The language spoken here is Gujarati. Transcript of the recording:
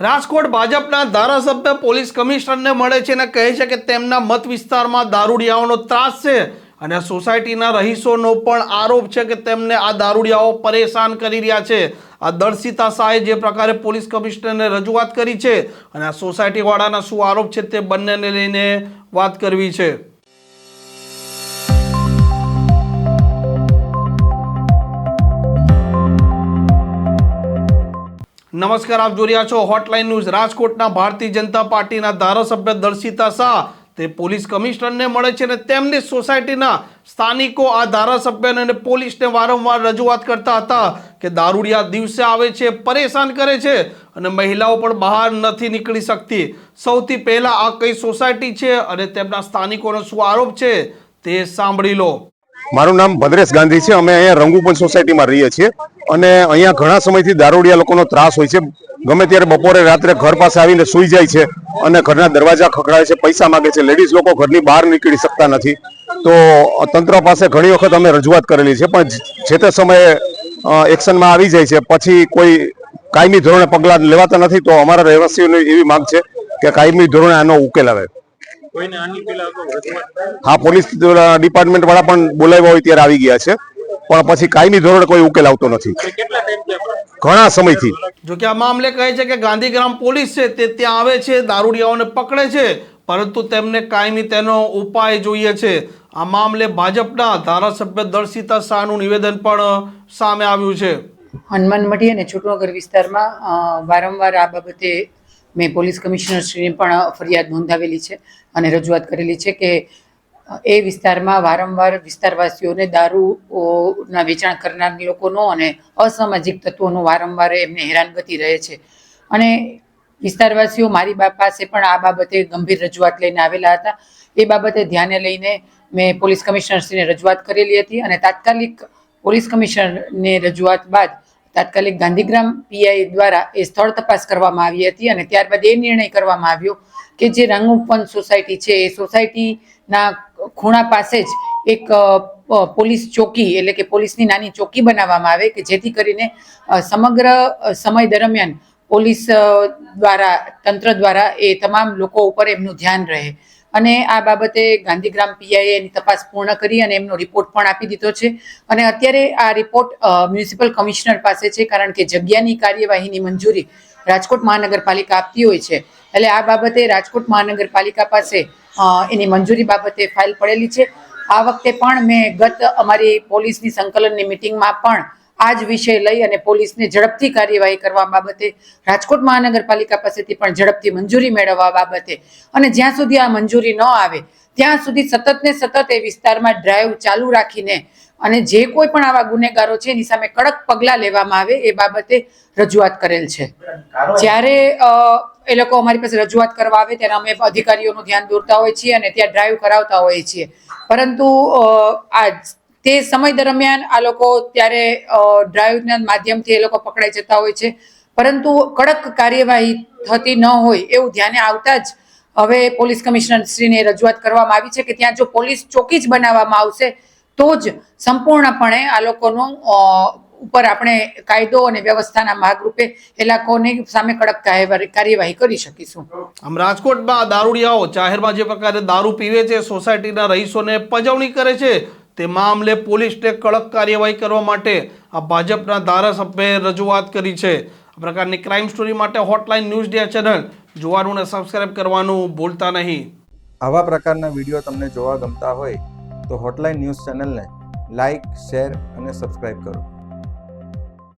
રાજકોટ ભાજપના ધારાસભ્ય પોલીસ કમિશનરને મળે છે અને કહે છે કે તેમના મત વિસ્તારમાં દારૂડિયાઓનો ત્રાસ છે અને સોસાયટીના રહીશોનો પણ આરોપ છે કે તેમને આ દારૂડિયાઓ પરેશાન કરી રહ્યા છે. આ દર્શિતા શાહે જે પ્રકારે પોલીસ કમિશનરને રજૂઆત કરી છે અને આ સોસાયટીવાળાના શું આરોપ છે તે બંનેને લઈને વાત કરવી છે. નમસ્કાર, આપ જોઈ રહ્યા છો હોટલાઇન ન્યૂઝ રાજકોટના ભારતીય જનતા પાર્ટીના ધારાસભ્ય દર્શિતા શાહ, તે પોલીસ કમિશનરને મળે છે અને તેમની સોસાયટીના સ્થાનિકો, આ ધારાસભ્યને અને પોલીસને વારંવાર રજૂઆત કરતા હતા કે દારૂડિયા દિવસે આવે છે, પરેશાન કરે છે અને મહિલાઓ પણ બહાર નથી નીકળી શકતી. સૌથી પહેલા આ કઈ સોસાયટી છે અને તેમના સ્થાનિકોનો શું આરોપ છે તે સાંભળી લો. મારું નામ ભદ્રેશ ગાંધી છે. અમે અહીંયા રંગુપન સોસાયટીમાં રહીએ છીએ. અને અહીંયા ઘણા સમયથી દારૂડિયા લોકોનો ત્રાસ હોય છે. ગમે ત્યારે બપોરે રાત્રે ઘર પાસે આવીને સૂઈ જાય છે અને ઘરના દરવાજા ખખડાવે છે પૈસા માગે છે. લેડીઝ લોકો ઘરની બહાર નીકળી શકતા નથી. તો તંત્ર પાસે ઘણી વખત અમે રજૂઆત કરેલી છે પણ જે તે સમયે એક્શનમાં આવી જાય છે. પછી કોઈ કાયમી ધોરણે પગલાં લેવાતા નથી તો અમારા રહેવાસીઓની એવી માંગ છે કે કાયમી ધોરણે આનો ઉકેલ આવે. હા પોલીસ ડિપાર્ટમેન્ટ વાળા પણ બોલાવ્યા હોય ત્યારે આવી ગયા છે. પણ પછી કાયમી ધોરણે કોઈ ઉકેલ આવતો નથી. ઘણા સમયથી. જો કે આ મામલે કહે છે કે ગાંધીગ્રામ પોલીસ છે તે ત્યાં આવે છે દારૂડિયાઓને પકડે છે પરંતુ તેમને કાયમી તેનો ઉપાય જોઈએ છે. આ મામલે ભાજપના ધારાસભ્ય દર્શિતા શાહનું નિવેદન પણ સામે આવ્યું છે. હનુમાન મઢી અને છોટનગર વિસ્તારમાં વારંવાર આ બાબતે મેં પોલીસ કમિશનરશ્રીને પણ ફરિયાદ નોંધાવેલી છે અને રજૂઆત કરેલી છે કે એ વિસ્તારમાં વારંવાર વિસ્તારવાસીઓને દારૂના વેચાણ કરનાર લોકોનો અને અસામાજિક તત્વોનો વારંવાર એમને હેરાનગતિ રહે છે. અને વિસ્તારવાસીઓ મારી બાપ પાસે પણ આ બાબતે ગંભીર રજૂઆત લઈને આવેલા હતા. એ બાબતે ધ્યાને લઈને મેં પોલીસ કમિશનરશ્રીને રજૂઆત કરેલી હતી અને તાત્કાલિક પોલીસ કમિશનરને રજૂઆત બાદ તાત્કાલિક ગાંધીગ્રામ પીઆઈ દ્વારા એ સ્થળ તપાસ કરવામાં આવી હતી અને ત્યારબાદ એ નિર્ણય કરવામાં આવ્યો કે જે રંગુપન સોસાયટી છે, એ સોસાયટીના ખૂણા પાસે જ એક પોલીસ ચોકી એટલે કે પોલીસની નાની ચોકી બનાવવામાં આવે કે જેથી કરીને સમગ્ર સમય દરમિયાન પોલીસ દ્વારા, તંત્ર દ્વારા એ તમામ લોકો ઉપર એમનું ધ્યાન રહે. અને આ બાબતે ગાંધીગ્રામ પીઆઈએ એની તપાસ પૂર્ણ કરી અને એમનો રિપોર્ટ પણ આપી દીધો છે. અને અત્યારે આ રિપોર્ટ મ્યુનિસિપલ કમિશનર પાસે છે કારણ કે જગ્યાની કાર્યવાહીની મંજૂરી રાજકોટ મહાનગરપાલિકા આપતી હોય છે. એટલે આ બાબતે રાજકોટ મહાનગરપાલિકા પાસે એની મંજૂરી બાબતે ફાઇલ પડેલી છે. આ વખતે પણ મેં ગત અમારી પોલીસની સંકલનની મિટિંગમાં પણ આ જ વિષય લઈ અને પોલીસને ઝડપથી કાર્યવાહી કરવા બાબતે રાજકોટ મહાનગરપાલિકા પાસેથી પણ ઝડપથી મંજૂરી મેળવવા બાબતે અને જ્યાં સુધી આ મંજૂરી ન આવે, ત્યાં સુધી સતત ને સતત એ વિસ્તારમાં ડ્રાઈવ ચાલુ રાખીને અને જે કોઈ પણ આવા ગુનેગારો છે, એની સામે કડક પગલાં લેવામાં આવે એ બાબતે રજૂઆત કરેલ છે. જ્યારે એ લોકો અમારી પાસે રજૂઆત કરવા આવે ત્યારે અમે અધિકારીઓનું ધ્યાન દોરતા હોઈએ છીએ અને ત્યાં ડ્રાઈવ કરાવતા હોઈએ છીએ. પરંતુ આ તે સમય દરમિયાન આ લોકો ત્યારે ડ્રાઈવના માધ્યમથી એ લોકો પકડાઈ જતા હોય છે. પરંતુ કડક કાર્યવાહી થતી ન હોય એવું ધ્યાને આવતા જ હવે પોલીસ કમિશનર શ્રીને રજૂઆત કરવામાં આવી છે કે ત્યાં જો પોલીસ ચોકી જ બનાવવામાં આવશે, તો જ સંપૂર્ણપણે આ લોકોનું ઉપર આપણે કાયદો અને વ્યવસ્થાના ભાગરૂપે એ લોકોની સામે કડક કાર્યવાહી કરી શકીશું. આમ રાજકોટમાં દારૂડિયાઓ જાહેરમાં જે પ્રકારે દારૂ પીવે છે, સોસાયટીના રહીશોને પજવણી કરે છે. તે મામલે પોલીસને કડક કાર્યવાહી કરવા માટે આ ભાજપના ધારાસભ્યએ રજૂઆત કરી છે. આ પ્રકારની ક્રાઇમ સ્ટોરી માટે હોટલાઇન ન્યૂઝ ડે ચેનલ જોવાનું અને સબસ્ક્રાઇબ કરવાનું ભૂલતા નહીં. આવા પ્રકારના વીડિયો તમને જોવા ગમતા હોય તો હોટલાઇન ન્યૂઝ ચેનલને લાઇક શેર અને સબસ્ક્રાઇબ કરો.